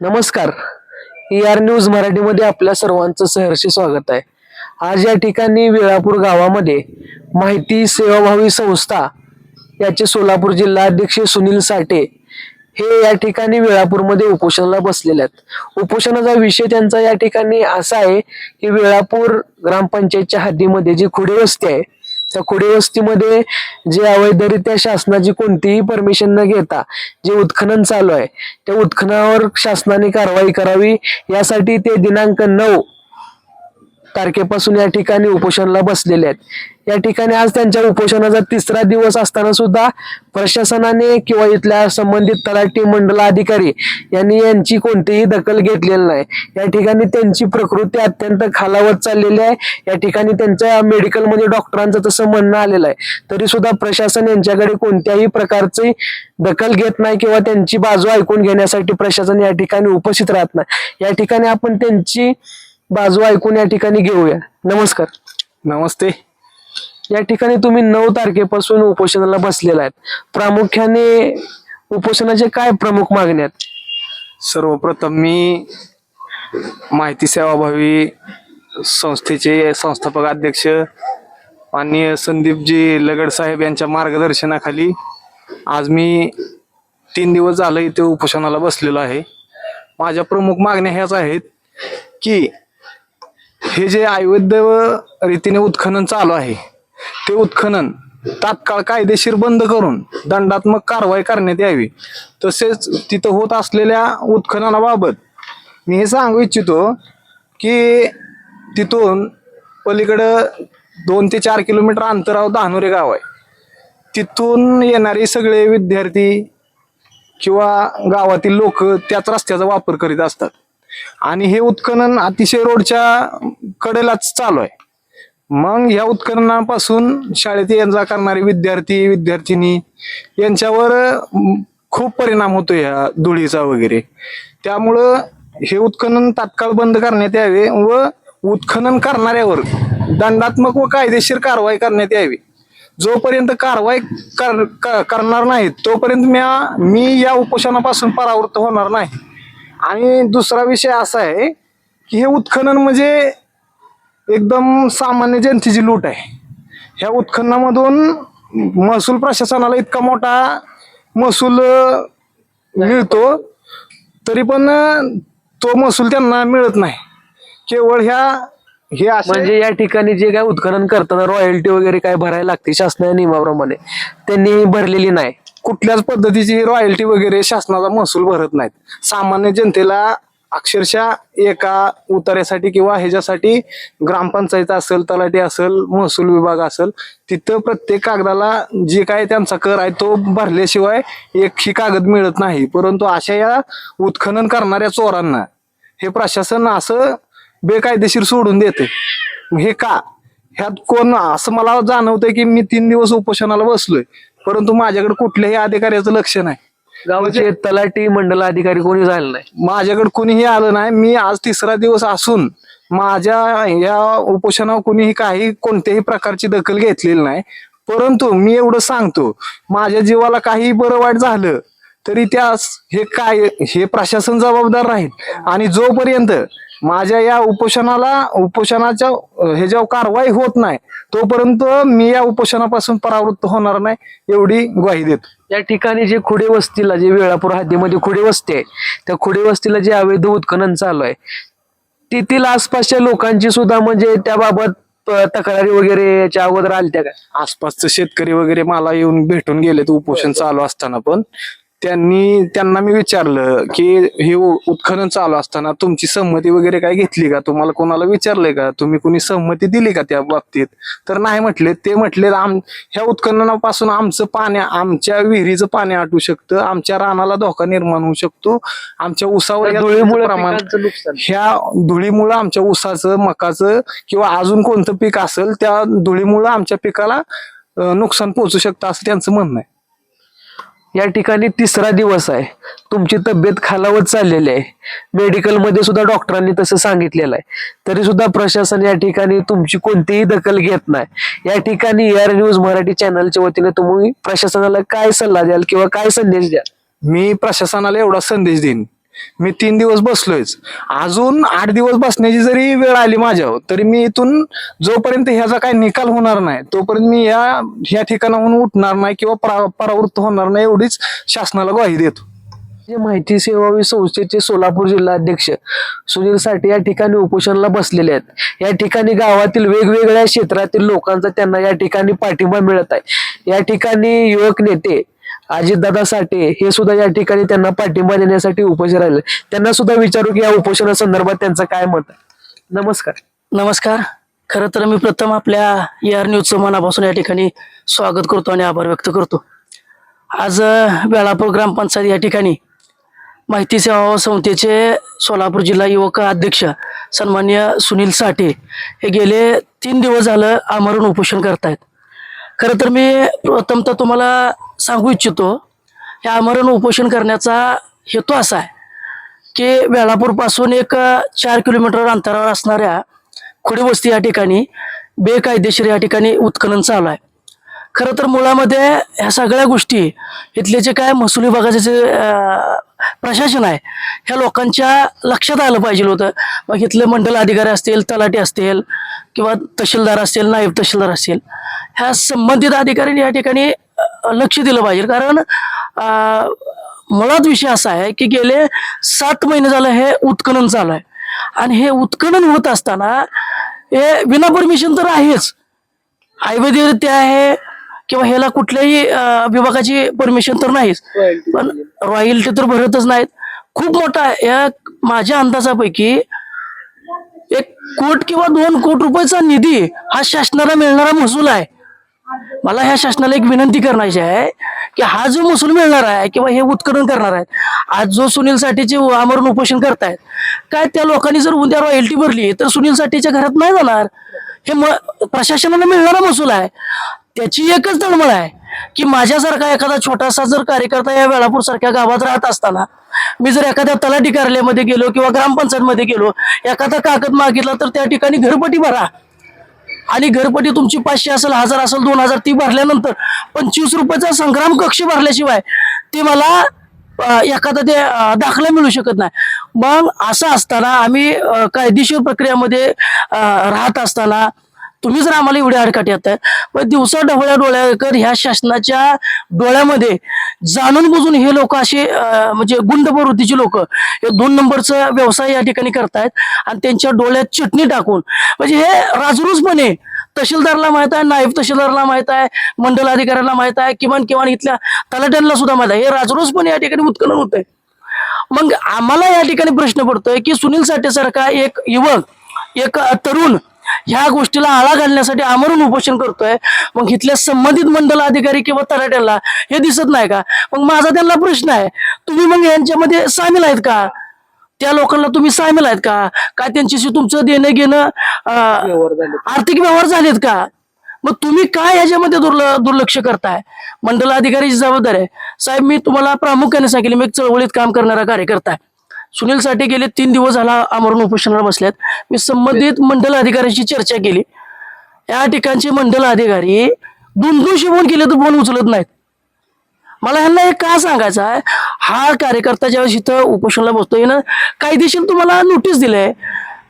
नमस्कार. E R news मराठीमध्ये आपल्या सर्वांचं सहर्ष स्वागत आहे. आज या ठिकाणी वेळापूर गावामध्ये माहिती सेवाभावी संस्था याचे सोलापूर जिल्हा अध्यक्ष सुनील साठे हे या ठिकाणी वेळापूरमध्ये उपोषणाला बसलेले आहेत. उपोषणाचा विषय त्यांचा या ठिकाणी असा आहे की वेळापूर ग्रामपंचायतच्या हद्दीमध्ये जी खुडे वस्ती आहे त्या खुडे वस्तीमध्ये जे अवैधरित्या शासनाची कोणतीही परमिशन न घेता जे उत्खनन चालू आहे त्या उत्खनावर शासनाने कारवाई करावी. यासाठी ते दिनांक नऊ तारखेपासून या ठिकाणी उपोषणाला बसलेले आहेत. या ठिकाणी आज त्यांच्या उपोषणाचा तिसरा दिवस असताना सुद्धा प्रशासनाने किंवा इथल्या संबंधित तलाठी मंडल अधिकारी यांनी यांची कोणतीही दखल घेतलेली नाही. या ठिकाणी त्यांची प्रकृती अत्यंत खालावत चाललेली आहे. या ठिकाणी त्यांच्या मेडिकलमध्ये डॉक्टरांचं तसं म्हणणं आलेलं आहे. तरी सुद्धा प्रशासन यांच्याकडे कोणत्याही प्रकारची दखल घेत नाही किंवा त्यांची बाजू ऐकून घेण्यासाठी प्रशासन या ठिकाणी उपस्थित राहत नाही. या ठिकाणी आपण त्यांची बाजू ऐकून या ठिकाणी घेऊया. नमस्कार. नमस्ते. या ठिकाणी तुम्ही नऊ तारखेपासून उपोषणाला बसलेला आहेत. प्रामुख्याने उपोषणाचे काय प्रमुख मागण्या आहेत? सर्वप्रथम मी माहिती सेवाभावी संस्थेचे संस्थापक अध्यक्ष माननीय संदीपजी लगड साहेब यांच्या मार्गदर्शनाखाली आज मी तीन दिवस झालं इथे उपोषणाला बसलेलो आहे. माझ्या प्रमुख मागण्या ह्याच आहेत की हे जे अवैध रीतीने उत्खनन चालू आहे ते उत्खनन तात्काळ कायदेशीर बंद करून दंडात्मक कारवाई करण्यात यावी. तसेच तिथं होत असलेल्या उत्खननाबाबत मी हे सांगू इच्छितो की तिथून पलीकडं दोन ते चार किलोमीटर अंतरावर धानोरे गाव आहे. तिथून येणारे सगळे विद्यार्थी किंवा गावातील लोक त्याच रस्त्याचा वापर करीत असतात. आणि हे उत्खनन अतिशय रोडच्या कडेलाच चालू आहे. मग ह्या उत्खननापासून शाळेत ये जा करणारे विद्यार्थी विद्यार्थिनी यांच्यावर खूप परिणाम होतो या धुळीचा वगैरे. त्यामुळं हे उत्खनन तात्काळ बंद करण्यात यावे व उत्खनन करणाऱ्यावर दंडात्मक व कायदेशीर कारवाई करण्यात यावी. जोपर्यंत कारवाई कर, करणार नाही तोपर्यंत मी या उपोषणापासून परावृत्त होणार नाही. आणि दुसरा विषय असा आहे की हे उत्खनन म्हणजे एकदम सामान्य जनतेची लूट आहे. ह्या उत्खननामधून महसूल प्रशासनाला इतका मोठा महसूल मिळतो तरी पण तो महसूल त्यांना मिळत नाही. केवळ ह्या हे म्हणजे या ठिकाणी जे काय उत्खनन करताना रॉयल्टी वगैरे काय भरायला लागते शासनाच्या नियमाप्रमाणे त्यांनी भरलेली नाही. कुठल्याच पद्धतीची रॉयल्टी वगैरे शासनाचा महसूल भरत नाहीत. सामान्य जनतेला अक्षरशः एका उतार्यासाठी किंवा ह्याच्यासाठी ग्रामपंचायत असेल तलाठी असेल महसूल विभाग असेल तिथं प्रत्येक कागदाला जे काय त्यांचा कर आहे तो भरल्याशिवाय एक ही कागद मिळत नाही. परंतु अशा या उत्खनन करणाऱ्या चोरांना हे प्रशासन असं बेकायदेशीर सोडून देते. हे का? ह्यात कोण? असं मला जाणवतंय की मी तीन दिवस उपोषणाला बसलोय. परंतु माझ्याकडे कुठल्याही अधिकाऱ्याचं लक्ष नाही. गावचे तलाठी मंडल अधिकारी कोणी झालं नाही? माझ्याकडे कुणीही आलं नाही. मी आज तिसरा दिवस असून माझ्या या उपोषणावर कुणीही काही कोणत्याही प्रकारची दखल घेतलेली नाही. परंतु मी एवढं सांगतो माझ्या जीवाला काही बरं वाईट झालं तरी त्यास हे काय हे प्रशासन जबाबदार राहील. आणि जोपर्यंत माझ्या या उपोषणाला उपोषणाच्या ह्याच्यावर कारवाई होत नाही तोपर्यंत मी या उपोषणापासून परावृत्त होणार नाही एवढी ग्वाही देतो. या ठिकाणी जे खुडे वस्तीला जे वेळापूर हद्दीमध्ये खुडे वस्ती आहे त्या खुडे वस्तीला जे अवैध उत्खनन चालू आहे तेथील आसपासच्या लोकांची सुद्धा म्हणजे त्याबाबत तक्रारी वगैरे याच्या अगोदर आलत्या का? आसपासचे शेतकरी वगैरे मला येऊन भेटून गेलेत उपोषण चालू असताना पण. त्यांनी त्यांना मी विचारलं की हे उत्खनन चालू असताना तुमची संमती वगैरे काय घेतली का? तुम्हाला कोणाला विचारलंय का? तुम्ही कुणी संमती दिली का त्या बाबतीत? तर नाही म्हटले. ते म्हटले आम ह्या उत्खननापासून आमचं पाणी आमच्या विहिरीचं पाणी आटू शकतं. आमच्या रानाला धोका निर्माण होऊ शकतो. आमच्या उसावर धुळीमुळे प्रमाण ह्या धुळीमुळं आमच्या ऊसाचं मकाचं किंवा अजून कोणतं पीक असेल त्या धुळीमुळं आमच्या पिकाला नुकसान पोहोचू शकतं असं त्यांचं म्हणणं आहे. या ठिकाणी तिसरा दिवस आहे. तुमची तब्येत खालावत चाललेली आहे. मेडिकलमध्ये सुद्धा डॉक्टरांनी तसं सांगितलेलं आहे. तरी सुद्धा प्रशासन या ठिकाणी तुमची कोणतीही दखल घेत नाही. या ठिकाणी एअर न्यूज मराठी चॅनलच्या वतीने तुम्ही प्रशासनाला काय सल्ला द्याल किंवा काय संदेश द्याल? मी प्रशासनाला एवढा संदेश देईन. मी तीन दिवस बसलोयच. अजून आठ दिवस बसण्याची जरी वेळ आली माझ्यावर तरी मी इथून जोपर्यंत ह्याचा काही निकाल होणार नाही तोपर्यंत मी या ह्या ठिकाणाहून उठणार नाही किंवा परावृत्त होणार नाही एवढीच शासनाला ग्वाही देतो. माहिती सेवावी संस्थेचे सोलापूर जिल्हा अध्यक्ष सुनील साठे या ठिकाणी उपोषणाला बसलेले आहेत. या ठिकाणी गावातील वेगवेगळ्या क्षेत्रातील लोकांचा त्यांना या ठिकाणी पाठिंबा मिळत आहे. या ठिकाणी युवक नेते अजितदादा साठे हे सुद्धा या ठिकाणी त्यांना पाठिंबा देण्यासाठी उपस्थित राहिले. त्यांना सुद्धा विचारू की या उपोषणा संदर्भात त्यांचं काय मत आहे? नमस्कार. नमस्कार. खरं तर मी प्रथम आपल्या ए न्यूजचं मनापासून या ठिकाणी स्वागत करतो आणि आभार व्यक्त करतो. आज वेळापूर ग्रामपंचायत या ठिकाणी माहिती सेवा संस्थेचे सोलापूर जिल्हा युवक अध्यक्ष सन्मान्य सुनील साठे हे गेले तीन दिवस झालं आमरण उपोषण करतायत. खरं तर मी प्रथमतः तुम्हाला सांगू इच्छितो हे आमरण उपोषण करण्याचा हेतू असा आहे की वेळापूरपासून एक चार किलोमीटर अंतरावर असणाऱ्या खुडी वस्ती या ठिकाणी बेकायदेशीर या ठिकाणी उत्खनन चालू आहे. खरं तर मुळामध्ये ह्या सगळ्या गोष्टी इथले जे काय महसूल विभागाचे जे प्रशासन आहे. ह्या लोकांच्या लक्षात आलं पाहिजे होतं. मग इथले मंडल अधिकारी असतील तलाठी असतील किंवा तहसीलदार असतील नायब तहसीलदार असतील ह्या संबंधित अधिकाऱ्यांनी या ठिकाणी लक्ष दिलं पाहिजे. कारण मुळात विषय असा आहे की गेले सात महिने झालं हे उत्खनन चालू आहे. आणि हे उत्खनन होत असताना हे विना परमिशन तर आहेच. अवैधरित्या आहे किंवा ह्याला कुठल्याही विभागाची परमिशन तर नाहीच. पण रॉयल्टी तर भरतच नाहीत. खूप मोठा आहे. या माझ्या अंदाजापैकी एक कोट किंवा दोन कोट रुपयाचा निधी हा शासनाला मिळणारा महसूल आहे. मला ह्या शासनाला एक विनंती करण्याची आहे की हा जो महसूल मिळणार आहे किंवा हे उत्खनन करणार आहेत आज जो सुनील साठेचे आमरण उपोषण करतायत काय त्या लोकांनी जर उद्या रॉयल्टी भरली तर सुनील साठेच्या घरात नाही जाणार? हे प्रशासनाला मिळणारा महसूल आहे. त्याची एकच तळमळ आहे की माझ्यासारखा एखादा छोटासा जर कार्यकर्ता या वेळापूर सारख्या गावात राहत असताना मी जर एखाद्या तलाठी कार्यालयामध्ये गेलो किंवा ग्रामपंचायतमध्ये गेलो एखादा कागद मागितला तर त्या ठिकाणी घरपट्टी भरा. आणि घरपट्टी तुमची पाचशे असेल हजार असेल दोन हजार ती भरल्यानंतर पंचवीस रुपयाचा संग्राम कक्ष भरल्याशिवाय ते मला एखादा ते दाखला मिळू शकत नाही. मग असं असताना आम्ही कायदेशीर प्रक्रियामध्ये राहत असताना तुम्ही जर आम्हाला एवढे आडकाठी येत आहे दिवसा ढवळ्या डोळ्याकर ह्या शासनाच्या डोळ्यामध्ये जाणून बुजून हे लोक असे म्हणजे गुंड प्रवृत्तीचे लोक हे दोन नंबरचा व्यवसाय या ठिकाणी करतायत आणि त्यांच्या डोळ्यात चटणी टाकून म्हणजे हे राजरूजपणे तहसीलदारला माहीत आहे नायब तहसीलदारला माहीत आहे मंडल अधिकाऱ्याला माहीत आहे किमान किमान इथल्या तलाट्यांना सुद्धा माहीत आहे. हे राजरोसपणे या ठिकाणी उत्खनन होत आहे मग आम्हाला या ठिकाणी प्रश्न पडतोय की सुनील साठे सारखा एक युवक एक तरुण ह्या गोष्टीला आळा घालण्यासाठी आमरण उपोषण करतोय. मग इथल्या संबंधित मंडल अधिकारी किंवा तलाट्याला हे दिसत नाही का? मग माझा त्यांना प्रश्न आहे तुम्ही मग यांच्यामध्ये सामील आहेत का? त्या लोकांना तुम्ही सामील आहेत का? काय त्यांच्याशी तुमचं देणं घेणं आर्थिक व्यवहार झालेत का? मग तुम्ही काय याच्यामध्ये दुर्ल दुर्लक्ष करताय? मंडल अधिकारीची जबाबदारी आहे. साहेब मी तुम्हाला प्रामुख्याने सांगितले मी एक चळवळीत काम करणारा कार्यकर्ता आहे. सुनील साठे गेले तीन दिवस झाला आमरण उपोषणाला बसल्यात मी संबंधित मंडल अधिकाऱ्यांशी चर्चा केली. या ठिकाणचे मंडल अधिकारी दोन दोनशे फोन केले तर फोन उचलत नाहीत. मला ह्यांना एक का सांगायचं आहे? हा कार्यकर्ता ज्यावेळेस इथं उपोषणाला बसतोय ना कायदेशीर तुम्हाला नोटीस दिलंय.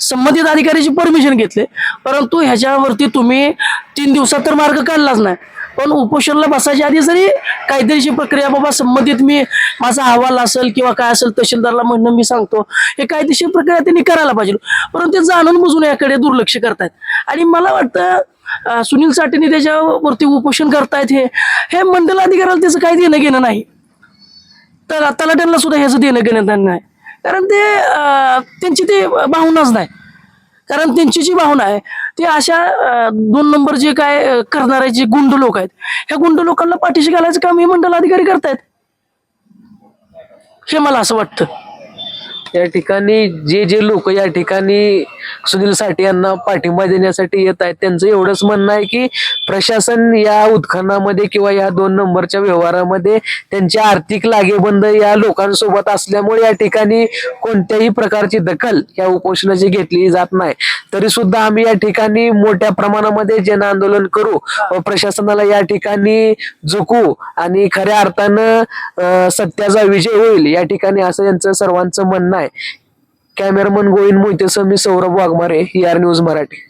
संबंधित अधिकाऱ्याची परमिशन घेतले. परंतु ह्याच्यावरती तुम्ही तीन दिवसात तर मार्ग काढलाच नाही. पण उपोषणाला बसायच्या आधी जरी कायदेशीर प्रक्रिया बाबा संबंधित मी माझा अहवाल असेल किंवा काय असेल तहसीलदारला म्हणणं मी सांगतो. हे कायदेशीर प्रक्रिया त्यांनी करायला पाहिजे. परंतु ते जाणून बुजून याकडे दुर्लक्ष करतायत. आणि मला वाटतं सुनील साठेने त्याच्यावरती उपोषण करतायत हे. हे मंडल अधिकाऱ्याला त्याचं काही देणं घेणं नाही. तर तलाट्यांना सुद्धा ह्याचं देणं घेणं त्यांना नाही. कारण ते त्यांची ते भावनाच नाही. कारण त्यांची जी भावना आहे ते अशा दोन नंबर जे काय करणारे जे गुंड लोक आहेत ह्या गुंड लोकांना पाठीशी घालायचं काम हे मंडल अधिकारी करतायत. हे मला असं वाटतं. या ठिकाणी जे जे लोक या ठिकाणी सुनील साठे यांना पाठिंबा देण्यासाठी येत आहेत त्यांचं एवढंच म्हणणं आहे की प्रशासन या उत्खननामध्ये किंवा या दोन नंबरच्या व्यवहारामध्ये त्यांची आर्थिक लागेबंद या लोकांसोबत असल्यामुळे या ठिकाणी कोणत्याही प्रकारची दखल या उपोषणाची घेतली जात नाही. तरी सुद्धा आम्ही या ठिकाणी मोठ्या प्रमाणामध्ये जन आंदोलन करू व प्रशासनाला या ठिकाणी झुकू आणि खऱ्या अर्थानं सत्याचा विजय होईल या ठिकाणी असं यांचं सर्वांचं म्हणणं नाही. कॅमेरामन गोविंद मोहितेसह मी सौरभ वाघमारे आर न्यूज मराठी.